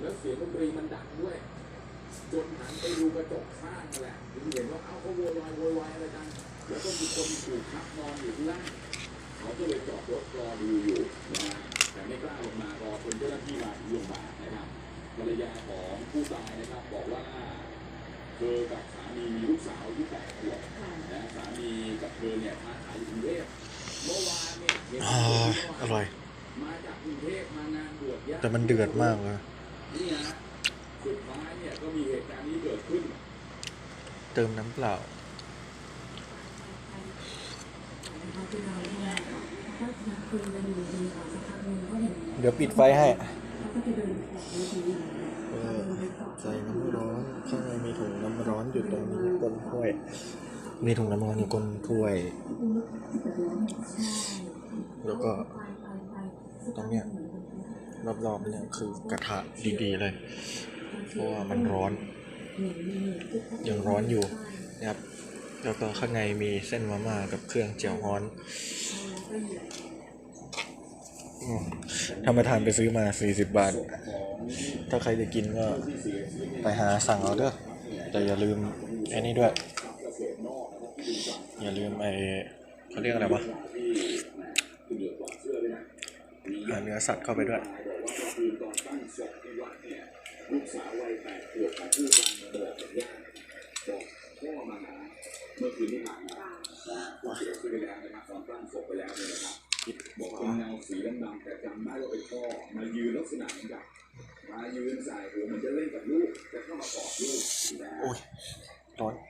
แล้วเสียงดนตรีมันดังด้วย จนหันไปดูกระจกข้างนั่นแหละถึงเห็นว่าเอ้าเขาโวยวายโวยวายอะไรกัน แล้วก็มีคนถูกทับนอนอยู่ที่ล่างเขาก็เลยจอดรถรอดูอยู่นะฮะแต่ไม่กล้าลงมารอจนเจ้าหน้าที่มาถึงลงมานะครับภรรยาของผู้ตายนะครับ บอกว่าเธอกับสามีมีลูกสาวอายุแปดขวบนะสามีกับเธอเนี่ยค้าขายอยู่กรุงเทพเมื่อวานเนี่ยเห็นอ่าอร่อย มาจากกรุงเทพมางานบวชญาติแต่มันเดือดมากเลย นี่ฮะสุดท้ายเนี่ยก็มีเหตุการณ์นี้เกิดขึ้น เติมน้ำเปล่า เดี๋ยวปิดไฟให้ เออใส่น้ำร้อนข้างในมีถุงน้ำร้อนอยู่ตรงนี้ก้นถ้วย มีถุงน้ำร้อนอยู่ก้นถ้วย แล้วก็ตรงเนี้ย รอบๆเนี่ยคือกระทะดีๆเลย เพราะว่ามันร้อน ยังร้อนอยู่นะครับ แล้วก็ข้างในมีเส้นมาม่ากับเครื่องเจียวฮ้อนอืมทานประธานไปซื้อมา 40 บาท ถ้าใครจะกินก็ไปหาสั่งเอาเด้อแต่อย่าลืมไอ้นี่ด้วย อย่าลืมไอ้เขาเรียกอะไรวะ เนื้อสัตว์เข้าไปด้วยลูกสาววัยแปดขวบของผู้ตายมาบอกกับญาติบอกพ่อมาหาเมื่อคืนที่ผ่านมานะผู้เสียชีวิตไปแล้วนะครับตอนตั้งศพไปแล้วเนี่ยนะครับบอกเป็นเงาสีดำๆแต่จำได้ว่าเป็นพ่อมายืนลักษณะเหมือนกับมายืนใส่หัวเหมือนจะเล่นกับลูกจะเข้ามากอดลูกนะฮะโอ้ยร้อนพ